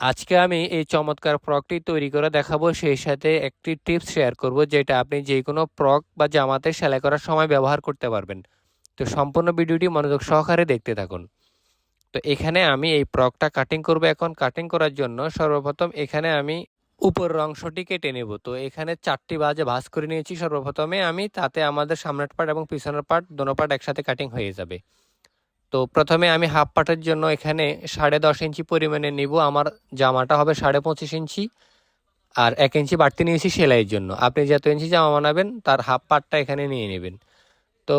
আজকে আমি এই চমৎকার ফ্রকটি তৈরি করে দেখাবো। সেই সাথে একটি টিপস শেয়ার করব, যেটা আপনি যে কোনো ফ্রক বা জামাতে সেলাই করার সময় ব্যবহার করতে পারবেন। তো সম্পূর্ণ ভিডিওটি মনোযোগ সহকারে দেখতে থাকুন। তো এখানে আমি এই ফ্রকটা কাটিং করব এখন। কাটিং করার জন্য সর্বপ্রথম এখানে আমি উপরের অংশটি কেটে নেব। তো এখানে চারটি বাজে ভাঁজ করে নিয়েছি। সর্বপ্রথমে আমি তাতে আমাদের সামনের পার্ট এবং পিছনের পার্ট দোনো পার্ট একসাথে কাটিং হয়ে যাবে। তো প্রথমে আমি হাফ পাটের জন্য এখানে সাড়ে দশ ইঞ্চি পরিমাণে নিব। আমার জামাটা হবে সাড়ে পঁচিশ ইঞ্চি আর এক ইঞ্চি বাড়তি নিয়েছি সেলাইয়ের জন্য। আপনি যত ইঞ্চি জামা বানাবেন, তার হাফ পার্টটা এখানে নিয়ে নেবেন। তো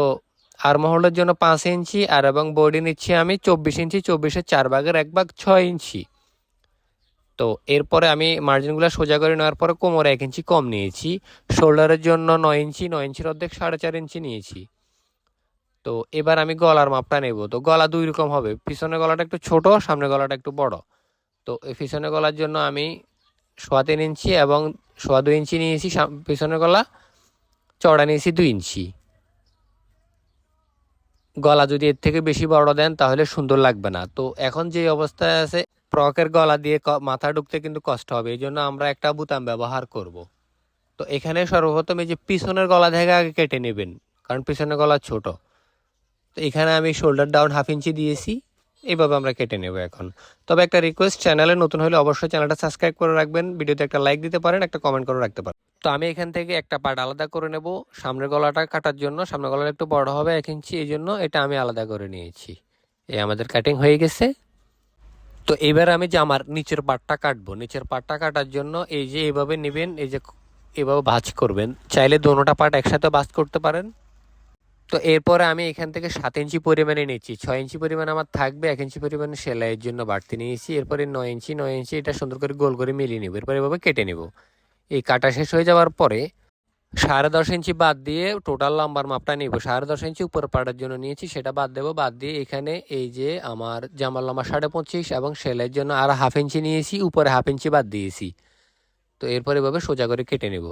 আর মহলের জন্য পাঁচ ইঞ্চি আর এবং বডি নিচ্ছি আমি চব্বিশ ইঞ্চি, চব্বিশের চার ভাগের এক ভাগ ছয় ইঞ্চি। তো এরপরে আমি মার্জিনগুলো সোজা করে নেওয়ার পরে কোমরে এক ইঞ্চি কম নিয়েছি। শোল্ডারের জন্য নয় ইঞ্চি, নয় ইঞ্চির অর্ধেক সাড়ে চার ইঞ্চি নিয়েছি। তো এবার আমি গলার মাপটা নেব। তো গলা দুই রকম হবে। পিছনের গলাটা একটু ছোট, সামনের গলাটা একটু বড়। তো এই পিছনের গলার জন্য আমি সোয়া তিন ইঞ্চি এবং সোয়া দুই ইঞ্চি নিয়েছি। পিছনের গলা চড়া নিয়েছি দুই ইঞ্চি। গলা যদি এর থেকে বেশি বড় দেন, তাহলে সুন্দর লাগবে না। তো এখন যে অবস্থায় আছে ফ্রকের গলা দিয়ে মাথা ঢুকতে কিন্তু কষ্ট হবে। এই জন্য আমরা একটা বুতাম ব্যবহার করব। তো এখানে সর্বপ্রথম এই যে পিছনের গলা থেকে আগে কেটে নেবেন, কারণ পিছনের গলা ছোট। তো এখানে আমি শোল্ডার ডাউন হাফ ইঞ্চি দিয়েছি। এইভাবে আমরা কেটে নেব এখন। তবে একটা রিকোয়েস্ট চ্যানেলে নতুন হলে অবশ্যই চ্যানেলটা সাবস্ক্রাইব করে রাখবেন। ভিডিওতে একটা লাইক দিতে পারেন, একটা কমেন্ট করে রাখতে পারেন। তো আমি এখান থেকে একটা পার্ট আলাদা করে নেব। সামনের গলাটা কাটার জন্য, সামনের গলাটা একটু বড় হবে এক ইঞ্চি এই জন্য এটা আমি আলাদা করে নিয়েছি। এই আমাদের কাটিং হয়ে গেছে। তো এবার আমি যে আমার নিচের পাটটা কাটবো, নিচের পাটটা কাটার জন্য এই যে এইভাবে নেবেন, এই যে এভাবে ভাঁজ করবেন। চাইলে দোনোটা পার্ট একসাথে ভাঁজ করতে পারেন। তো এরপরে আমি এখান থেকে সাত ইঞ্চি পরিমাণে নিচ্ছি। ছয় ইঞ্চি পরিমাণ আমার থাকবে, এক ইঞ্চি পরিমাণে সেলাইয়ের জন্য বাড়তি নিয়েছি। এরপরে নয় ইঞ্চি নয় ইঞ্চি এটা সুন্দর করে গোল করে মিলিয়ে নেব। এরপরে এভাবে কেটে নেব। এই কাটা শেষ হয়ে যাওয়ার পরে সাড়ে দশ ইঞ্চি বাদ দিয়ে টোটাল লম্বার মাপটা নিব। সাড়ে দশ ইঞ্চি উপর পাড়ার জন্য নিয়েছি, সেটা বাদ দেবো। বাদ দিয়ে এখানে এই যে আমার জামার লম্বা সাড়ে পঁচিশ এবং সেলাইয়ের জন্য আর হাফ ইঞ্চি নিয়েছি, উপরে হাফ ইঞ্চি বাদ দিয়েছি। তো এরপর এভাবে সোজা করে কেটে নেব।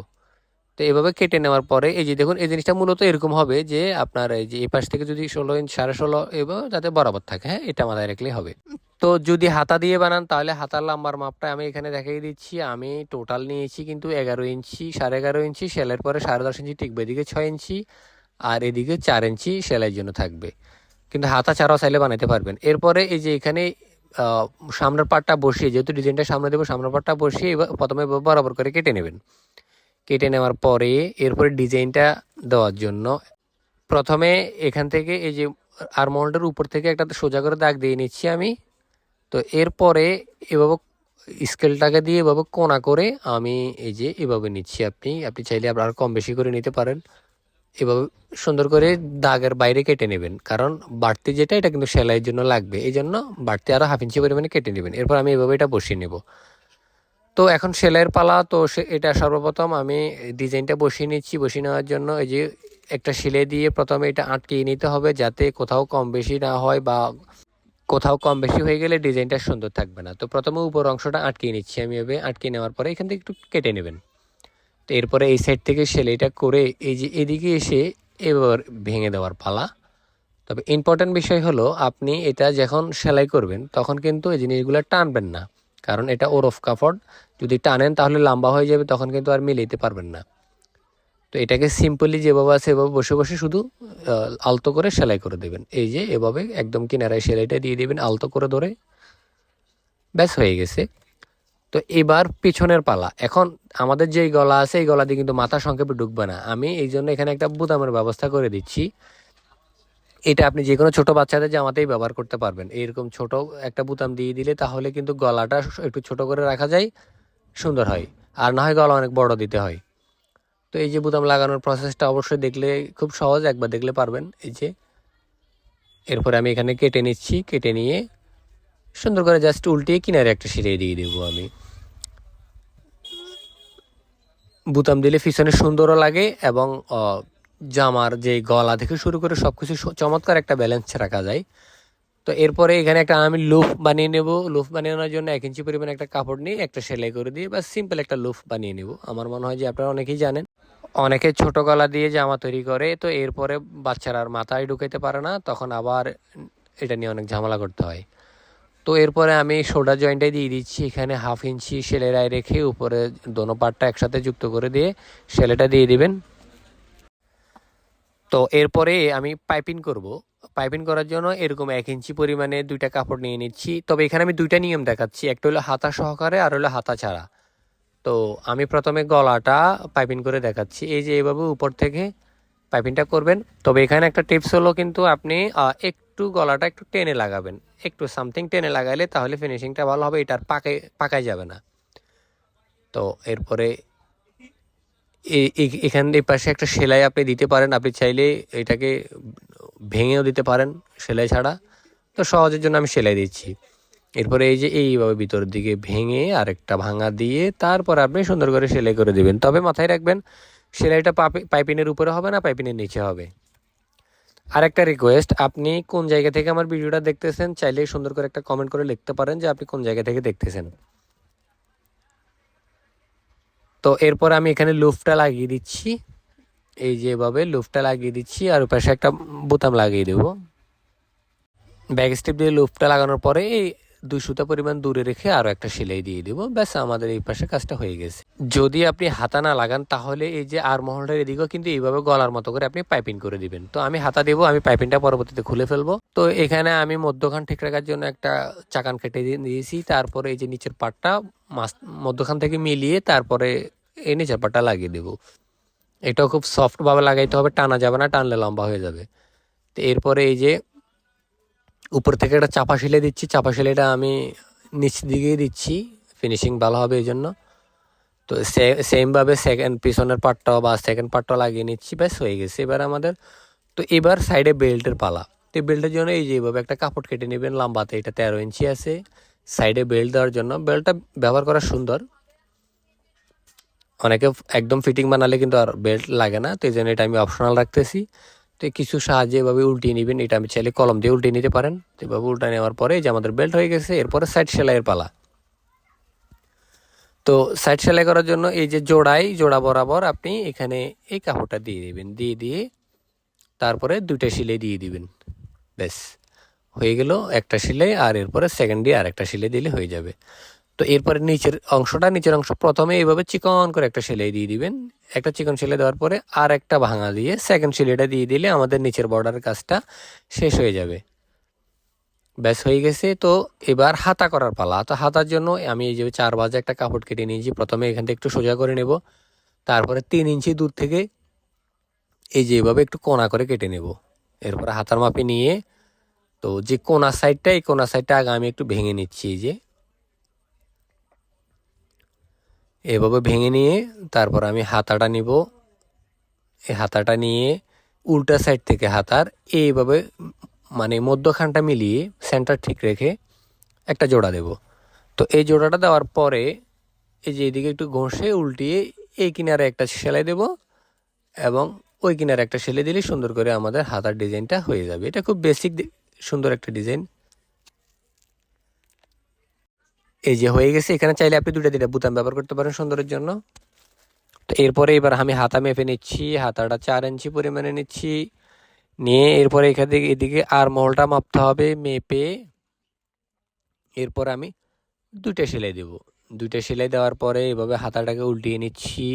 তো এভাবে কেটে নেওয়ার পরে এই যে দেখুন, এই জিনিসটা মূলত এরকম হবে যে আপনার এই যে এই পাশ থেকে যদি ষোলো ইঞ্চ, সাড়ে ষোলো এভাবে যাতে বরাবর থাকে হ্যাঁ? এটা মাথায় রাখলেই হবে। তো যদি হাতা দিয়ে বানান, তাহলে হাতার লাম্বার মাপটা আমি এখানে দেখিয়ে দিচ্ছি। আমি টোটাল নিয়েছি কিন্তু এগারো ইঞ্চি, সাড়ে এগারো ইঞ্চি, সেলের পরে সাড়ে দশ ইঞ্চি টিকবে, এদিকে ছয় ইঞ্চি, আর এদিকে চার ইঞ্চি সেলাইয়ের জন্য থাকবে। কিন্তু হাতা ছাড়াও চাইলে বানাতে পারবেন। এরপরে এই যে এখানে সামনের পাটটা বসিয়ে, যেহেতু ডিজাইনটা সামনে দেবো, সামনের পাটটা বসিয়ে প্রথমে বরাবর করে কেটে নেবেন। কেটে নেওয়ার পরে এরপরে ডিজাইনটা দেওয়ার জন্য প্রথমে এখান থেকে এই যে আরমোল্ডের উপর থেকে একটা সোজা করে দাগ দিয়ে নিচ্ছি আমি। তো এরপরে এভাবে স্কেলটাকে দিয়ে এভাবে কোনা করে আমি এই যে এভাবে নিচ্ছি আপনি। আপনি চাইলে আপনার কম বেশি করে নিতে পারেন। এভাবে সুন্দর করে দাগের বাইরে কেটে নেবেন, কারণ বাড়তি যেটা, এটা কিন্তু সেলাইয়ের জন্য লাগবে। এই জন্য বাড়তি আরও হাফ ইঞ্চি পরিমাণে কেটে নেবেন। এরপর আমি এভাবে এটা বসিয়ে নেব। তো এখন সেলাইয়ের পালা, তো এটা সর্বপ্রথম আমি ডিজাইনটা বসিয়ে নিচ্ছি। বসিয়ে নেওয়ার জন্য এই যে একটা সেলাই দিয়ে প্রথমে এটা আটকিয়ে নিতে হবে যাতে কোথাও কম বেশি না হয় বা কোথাও কম বেশি হয়ে গেলে ডিজাইনটা সুন্দর থাকবে না। তো প্রথমে উপর অংশটা আটকিয়ে নিচ্ছি আমি এভাবে। আটকিয়ে নেওয়ার পরে এখান থেকে একটু কেটে নেবেন। তো এরপরে এই সাইড থেকে সেলাইটা করে এই যে এদিকে এসে এবার ভেঙে দেওয়ার পালা। তবে ইম্পর্ট্যান্ট বিষয় হলো আপনি এটা যখন সেলাই করবেন তখন কিন্তু এই জিনিসগুলো টানবেন না। কারণ এটা ওরফ কাপড় যদি টানেন তাহলে লম্বা হয়ে যাবে, তখন কিন্তু আর মিলাইতে পারবেন না। তো এটাকে সিম্পলি যেভাবে আছে এভাবে বসে বসে শুধু আলতো করে সেলাই করে দেবেন। এই যে এভাবে একদম কিনারায় সেলাইটা দিয়ে দিবেন, আলতো করে ধরে। ব্যাস, হয়ে গেছে। তো এবার পিছনের পালা। এখন আমাদের যেই গলা আছে, এই গলা দিয়ে কিন্তু মাথা সংক্ষেপে ঢুকবে না। আমি এই জন্য এখানে একটা বুতামের ব্যবস্থা করে দিচ্ছি। এটা আপনি যে কোনো ছোটো বাচ্চাদের জামাতেই ব্যবহার করতে পারবেন। এইরকম ছোট একটা বুতাম দিয়ে দিলে তাহলে কিন্তু গলাটা একটু ছোট করে রাখা যায়, সুন্দর হয়। আর না হয় গলা অনেক বড় দিতে হয়। তো এই যে বুতাম লাগানোর প্রসেসটা অবশ্যই দেখলে খুব সহজ, একবার দেখলে পারবেন। এই যে এরপরে আমি এখানে কেটে নিচ্ছি, কেটে নিয়ে সুন্দর করে জাস্ট উল্টিয়ে কিনারে একটা সিরিয়ে দিয়ে দেবো আমি। বুতাম দিলে পিছনে সুন্দরও লাগে এবং জামার যে গলা থেকে শুরু করে সব কিছু চমৎকার একটা ব্যালেন্স রাখা যায়। তো এরপরে এখানে একটা আমি লুফ বানিয়ে নেব। লুফ বানানোর জন্য এক ইঞ্চি পরিমাণ একটা কাপড় নিয়ে একটা সেলাই করে দিয়ে বা সিম্পল একটা লুফ বানিয়ে নেব। আমার মনে হয় যে আপনারা অনেকেই জানেন। অনেকে ছোট গলা দিয়ে জামা তৈরি করে, তো এরপরে বাচ্চারা আর মাথায় ঢুকাইতে পারে না, তখন আবার এটা নিয়ে অনেক ঝামেলা করতে হয়। তো এরপরে আমি সোডা জয়েন্টে দিয়ে দিচ্ছি। এখানে হাফ ইঞ্চি সেলেরায় রেখে উপরে দোনো পাটটা একসাথে যুক্ত করে দিয়ে সেলেটা দিয়ে দিবেন। তো এরপরে আমি পাইপিং করব। পাইপিং করার জন্য এরকম এক ইঞ্চি পরিমাণে দুইটা কাপড় নিয়ে নিচ্ছি। তবে এখানে আমি দুইটা নিয়ম দেখাচ্ছি, একটা হলো হাতা সহকারে আর হলো হাতা ছাড়া। তো আমি প্রথমে গলাটা পাইপিং করে দেখাচ্ছি। এই যে এইভাবে উপর থেকে পাইপিংটা করবেন। তবে এখানে একটা টিপস হলো কিন্তু আপনি একটু গলাটা একটু টেনে লাগাবেন। একটু সামথিং টেনে লাগাইলে তাহলে ফিনিশিংটা ভালো হবে, এটার পাকে, পাকাই যাবে না। তো এরপরে এখান এই পাশে একটা সেলাই আপনি দিতে পারেন। আপনি চাইলে এটাকে ভেঙেও দিতে পারেন সেলাই ছাড়া। তো সহজের জন্য আমি সেলাই দিচ্ছি। এরপরে এই যে এইভাবে ভিতরের দিকে ভেঙে আরেকটা ভাঙা দিয়ে তারপর আপনি সুন্দর করে সেলাই করে দিবেন। তবে মাথায় রাখবেন, সেলাইটা পাইপিনের উপরে হবে না, পাইপিনের নিচে হবে। আরেকটা রিকোয়েস্ট আপনি কোন জায়গা থেকে আমার ভিডিওটা দেখতেছেন, চাইলে সুন্দর করে একটা কমেন্ট করে লিখতে পারেন যে আপনি কোন জায়গা থেকে দেখতেছেন। তো এরপর আমি এখানে লুফটা লাগিয়ে দিচ্ছি। এই যে এভাবে লুফটা লাগিয়ে দিচ্ছি আর পাশে একটা বোতাম লাগিয়ে দেবো। ব্যাক স্টেপ দিয়ে লুফটা লাগানোর পরে এই দুই সুতা পরিমাণ দূরে রেখে আরও একটা সেলাই দিয়ে দেবো। ব্যাস, আমাদের এই পাশে কাজটা হয়ে গেছে। যদি আপনি হাতা না লাগান, তাহলে এই যে আর মহলটার এদিকেও কিন্তু এইভাবে গলার মতো করে আপনি পাইপিং করে দিবেন। তো আমি হাতা দেবো, আমি পাইপিংটা পরবর্তীতে খুলে ফেলব। তো এখানে আমি মধ্যখান ঠিক রাখার জন্য একটা চাকান কেটে দিয়ে দিয়েছি। তারপরে এই যে নিচের পাটটা মাছ মধ্যখান থেকে মিলিয়ে তারপরে এই নিচের পাটটা লাগিয়ে দেবো। এটাও খুব সফটভাবে লাগাইতে হবে, টানা যাবে না, টানলে লম্বা হয়ে যাবে। তো এরপরে এই যে উপর থেকে একটা চাপা সেলাই দিচ্ছি, চাপা সেলাইটা আমি নিচ দিকেই দিচ্ছি ফিনিশিং ভালো হবে এই জন্য। তো সেমভাবে সেকেন্ড পিছনের পার্টটাও বা সেকেন্ড পার্টটাও লাগিয়ে নিচ্ছি, ব্যাস হয়ে গেছে। এবার আমাদের, তো এবার সাইডে বেল্টের পালা। তো বেল্টের জন্য এই যে এইভাবে একটা কাপড় কেটে নেবেন, লম্বাতে এটা তেরো ইঞ্চি আছে। সাইডে বেল্ট দেওয়ার জন্য, বেল্টটা ব্যবহার করা সুন্দর। অনেকে একদম ফিটিং বানালে কিন্তু আর বেল্ট লাগে না, তো এই জন্য এটা আমি অপশনাল রাখতেছি। তো কিছু সাহায্যে এভাবে উল্টিয়ে নেবেন, এটা আমি চাইলে কলম দিয়ে উল্টিয়ে নিতে পারেন। তো এভাবে উল্টা নেওয়ার পরে যে আমাদের বেল্ট হয়ে গেছে, এরপরে সাইড সেলাইয়ের পালা। তো সাইড সেলাই করার জন্য এই যে জোড়াই জোড়া বরাবর আপনি এখানে এই কাপড়টা দিয়ে দিবেন, দিয়ে দিয়ে তারপরে দুইটা সিলাই দিয়ে দিবেন। ব্যাস, হয়ে গেল একটা সিলাই আর এরপরে সেকেন্ড দিয়ে আর একটা সিলাই দিলে হয়ে যাবে। তো এরপরে নিচের অংশটা, নিচের অংশ প্রথমে এইভাবে চিকন করে একটা সেলাই দিয়ে দিবেন। একটা চিকন সেলাই দেওয়ার পরে আর একটা ভাঙা দিয়ে সেকেন্ড সেলাইটা দিয়ে দিলে আমাদের নিচের বর্ডারের কাজটা শেষ হয়ে যাবে। ব্যাস, হয়ে গেছে। তো এবার হাতা করার পালা। তো হাতার জন্য আমি এই যে চার বাজে একটা কাপড় কেটে নিয়েছি। প্রথমে এখান থেকে একটু সোজা করে নেব। তারপরে তিন ইঞ্চি দূর থেকে এই যে এভাবে একটু কোনা করে কেটে নেব। এরপরে হাতার মাপে নিয়ে তো যে কোনা সাইডটা এই কোনা সাইডটা আগে আমি একটু ভেঙে নিচ্ছি এই যে। এভাবে ভেঙে নিয়ে তারপর আমি হাতাটা নিব। এই হাতাটা নিয়ে উল্টা সাইড থেকে হাতার এইভাবে মানে মধ্যখানটা মিলিয়ে সেন্টার ঠিক রেখে একটা জোড়া দেব। তো এই জোড়াটা দেওয়ার পরে এই যে এদিকে একটু ঘষে উল্টিয়ে এই কিনারে একটা সেলাই দেব এবং ওই কিনারে একটা সেলাই দিলে সুন্দর করে আমাদের হাতার ডিজাইনটা হয়ে যাবে। এটা খুব বেসিক সুন্দর একটা ডিজাইন এই যে হয়ে গেছে, এখানে চাইলে আপনি দুটা দুটা বুতাম ব্যবহার করতে পারেন সুন্দরের জন্য। তো এরপরে এবার আমি হাতা মেপে নিচ্ছি, হাতাটা চার ইঞ্চি পরিমাণে নিচ্ছি। নিয়ে এরপরে এখান থেকে এদিকে আর মহলটা মাপতে হবে, মেপে। এরপর আমি দুইটা সেলাই দেব। দুইটা সেলাই দেওয়ার পরে এভাবে হাতাটাকে উল্টিয়ে নিচ্ছি।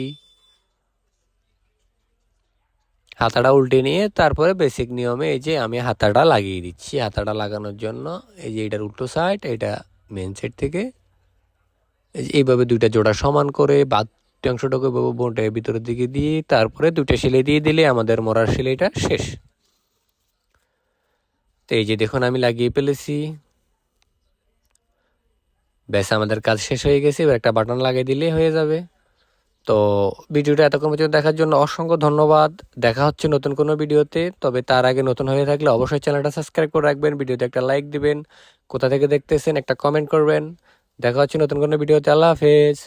হাতাটা উল্টে নিয়ে তারপরে বেসিক নিয়মে এই যে আমি হাতাটা লাগিয়ে দিচ্ছি। হাতাটা লাগানোর জন্য এই যে এটার উল্টো সাইড এটা মেন সেট থেকে। এইভাবে দুইটা জোড়া সমান করে বাদ অংশটাকে বোনটা ভিতরের দিকে দিয়ে তারপরে দুইটা সেলাই দিয়ে দিলে আমাদের মরার সেলাইটা শেষ। তো এই যে দেখুন আমি লাগিয়ে ফেলেছি। ব্যাস আমাদের কাজ শেষ হয়ে গেছে, এবার একটা বাটন লাগিয়ে দিলে হয়ে যাবে। তো ভিডিওটা এতক্ষণ পর্যন্ত দেখার জন্য অসংখ্য ধন্যবাদ। দেখা হচ্ছে নতুন কোনো ভিডিওতে, তবে তার আগে নতুন হয়ে থাকলে অবশ্যই চ্যানেলটা সাবস্ক্রাইব করে রাখবেন, ভিডিওতে একটা লাইক দিবেন। কোথা থেকে দেখতেছেন, একটা কমেন্ট করবেন। দেখা হচ্ছে নতুন কোনো ভিডিওতে, আল্লাহ হাফেজ।